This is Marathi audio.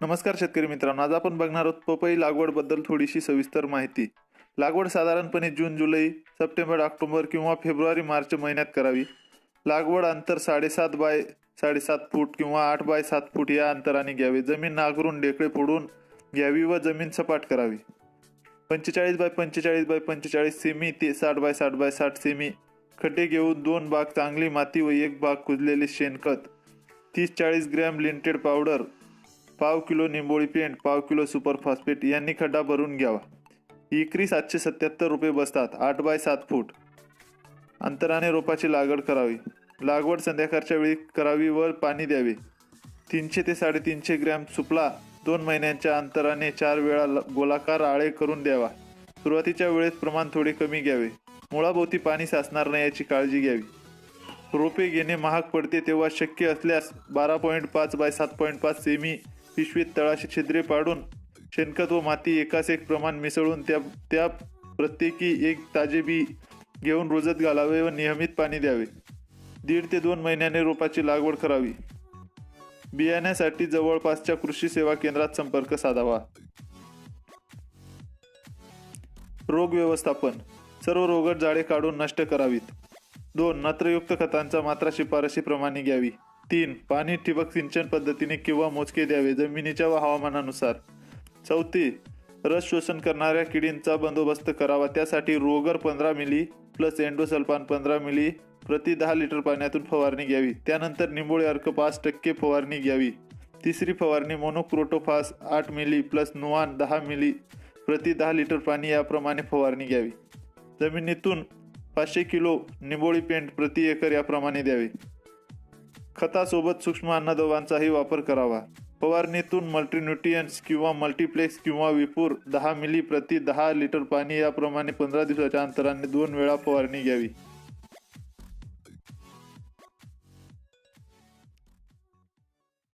नमस्कार शेतकरी मित्रांनो आज आपण बघणार आहोत पपई लागवडबद्दल थोडीशी सविस्तर माहिती. लागवड साधारणपणे जून जुलै सप्टेंबर ऑक्टोबर किंवा फेब्रुवारी मार्च महिन्यात करावी. लागवड अंतर साडेसात बाय साडेसात फूट किंवा आठ बाय सात फूट या अंतराने घ्यावे. जमीन नांगरून डेकळे फोडून घ्यावी व जमीन सपाट करावी. पंचेचाळीस बाय पंचेचाळीस बाय पंचेचाळीस सेमी ते साठ बाय साठ बाय साठ सेमी. खड्डे घेऊन दोन भाग चांगली माती व एक भाग कुजलेले शेणखत. तीस चाळीस ग्रॅम लिंटेड पावडर. पाव किलो निंबोळी पेंट पाव किलो सुपर फॉस्फेट यांनी खड्डा भरून घ्यावा. इकरी सातशे सत्याहत्तर रुपये बसतात आठ बाय सात फूट. अंतराने रोपाची लागवड करावी. लागवड संध्याकाळच्या वेळी करावी व पाणी द्यावे. तीनशे ते साडेतीनशे ग्रॅम सुपला दोन महिन्यांच्या अंतराने चार वेळा ल- गोलाकार आळे करून द्यावा. सुरुवातीच्या वेळेस प्रमाण थोडे कमी घ्यावे. मुळाभोवती पाणी साचणार नाही याची काळजी घ्यावी. रोपे घेणे महाग पडते तेव्हा शक्य असल्यास बारा पॉईंट पाच बाय सात पॉईंट पाच सेमी पिशवीत तळाशी छिद्रे पाडून शेणखत व माती एकास एक प्रमाण मिसळून त्या त्या प्रत्येकी एक ताजे बी घेऊन रोजत घालावे व नियमित पाणी द्यावे. दीड ते दोन महिन्याने रोपाची लागवड करावी. बियाण्यासाठी जवळपासच्या कृषी सेवा केंद्रात संपर्क साधावा. रोग व्यवस्थापन. सर्व रोगट जाळे काढून नष्ट करावीत. दोन नत्रयुक्त खतांचा मात्रा शिफारशीप्रमाणे घ्यावी. तीन पाणी ठिबक सिंचन पद्धतीने किंवा मोजके द्यावे जमिनीच्या व हवामानानुसार. चौथी रस शोषण करणाऱ्या किडींचा बंदोबस्त करावा. त्यासाठी रोगर पंधरा मिली प्लस एन्डोसल्फान पंधरा मिली प्रति दहा लिटर पाण्यातून फवारणी घ्यावी. त्यानंतर निंबोळी अर्क पाच टक्के फवारणी घ्यावी. तिसरी फवारणी मोनोक्रोटोफास आठ मिली प्लस नुआन दहा मिली प्रति दहा लिटर पाणी याप्रमाणे फवारणी घ्यावी. जमिनीतून पाचशे किलो निंबोळी पेंट प्रति एकर याप्रमाणे द्यावे. खतासोबत सूक्ष्म अन्नद्रव्यांचाही वापर करावा. फवारणीतून मल्टीन्युट्रियन्स किंवा मल्टीप्लेक्स किंवा विपूर दहा मिली प्रति दहा लिटर पाणी याप्रमाणे पंधरा दिवसाच्या अंतराने दोन वेळा फवारणी घ्यावी.